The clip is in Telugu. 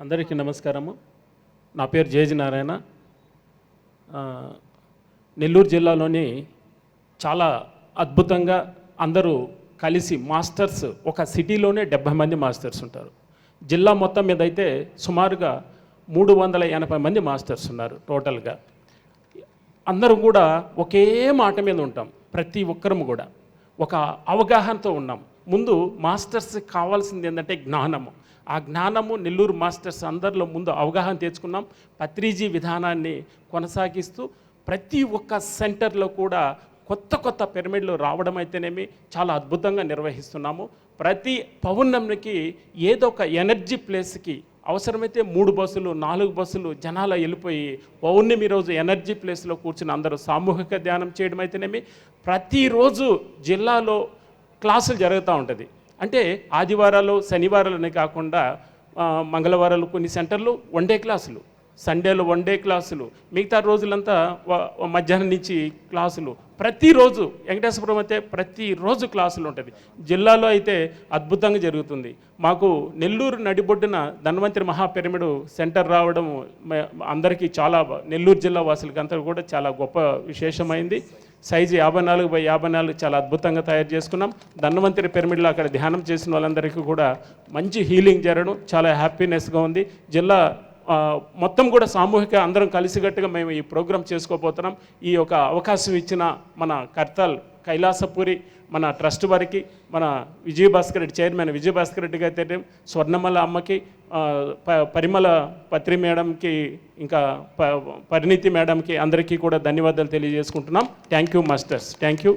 అందరికీ నమస్కారము. నా పేరు జేజి నారాయణ నెల్లూరు జిల్లాలోని చాలా అద్భుతంగా అందరూ కలిసి మాస్టర్స్ ఒక సిటీలోనే డెబ్భై మంది మాస్టర్స్ ఉంటారు. జిల్లా మొత్తం మీద అయితే సుమారుగా మూడు వందల ఎనభై మంది మాస్టర్స్ ఉన్నారు టోటల్గా. అందరూ కూడా ఒకే మాట మీద ఉంటాం ప్రతి ఒక్కరము కూడా. ఒక అవగాహనతో ఉన్నాం. ముందు మాస్టర్స్ కావాల్సింది ఏంటంటే జ్ఞానము. ఆ జ్ఞానము నెల్లూరు మాస్టర్స్ అందరిలో ముందు అవగాహన తెచ్చుకున్నాం. పత్రిజీ విధానాన్ని కొనసాగిస్తూ ప్రతి ఒక్క సెంటర్లో కూడా కొత్త కొత్త పిరమిడ్లు రావడం అయితేనేమి చాలా అద్భుతంగా నిర్వహిస్తున్నాము. ప్రతి పౌర్ణమికి ఏదో ఒక ఎనర్జీ ప్లేస్కి అవసరమైతే మూడు బస్సులు నాలుగు బస్సులు జనాలు వెళ్ళిపోయి పౌర్ణమి రోజు ఎనర్జీ ప్లేస్లో కూర్చుని అందరూ సామూహిక ధ్యానం చేయడం అయితేనేమి ప్రతిరోజు జిల్లాలో క్లాసులు జరుగుతూ ఉంటుంది. అంటే ఆదివారాలు శనివారాలనే కాకుండా మంగళవారాలు కొన్ని సెంటర్లు వన్ డే క్లాసులు. సండేలు వన్ డే క్లాసులు. మిగతా రోజులంతా మధ్యాహ్నం నుంచి క్లాసులు. ప్రతిరోజు వెంకటేశ్వరం అయితే ప్రతిరోజు క్లాసులు ఉంటుంది. జిల్లాలో అయితే అద్భుతంగా జరుగుతుంది. మాకు నెల్లూరు నడిబొడ్డున ధన్వంతరి మహాపిరమిడు సెంటర్ రావడం అందరికీ చాలా నెల్లూరు జిల్లా వాసులకి అంతా కూడా చాలా గొప్ప విశేషమైంది. సైజు యాభై నాలుగు బై యాభై నాలుగు చాలా అద్భుతంగా తయారు చేసుకున్నాం. ధన్వంతరి పిరమిడ్లో అక్కడ ధ్యానం చేసిన వాళ్ళందరికీ కూడా మంచి హీలింగ్ జరగడం చాలా హ్యాపీనెస్గా ఉంది. జిల్లా మొత్తం కూడా సామూహిక అందరం కలిసికట్టుగా మేము ఈ ప్రోగ్రాం చేసుకోబోతున్నాం. ఈ యొక్క అవకాశం ఇచ్చిన మన కర్తల్ కైలాసపురి మన ట్రస్ట్ వారికి మన విజయభాస్కర్ రెడ్డి చైర్మన్ విజయభాస్కర్ రెడ్డి గారి స్వర్ణమల అమ్మకి ప- పరిమళ పత్రి మేడంకి ఇంకా ప- పరిణితి మేడంకి అందరికీ కూడా ధన్యవాదాలు తెలియజేసుకుంటున్నాం. Thank you masters thank you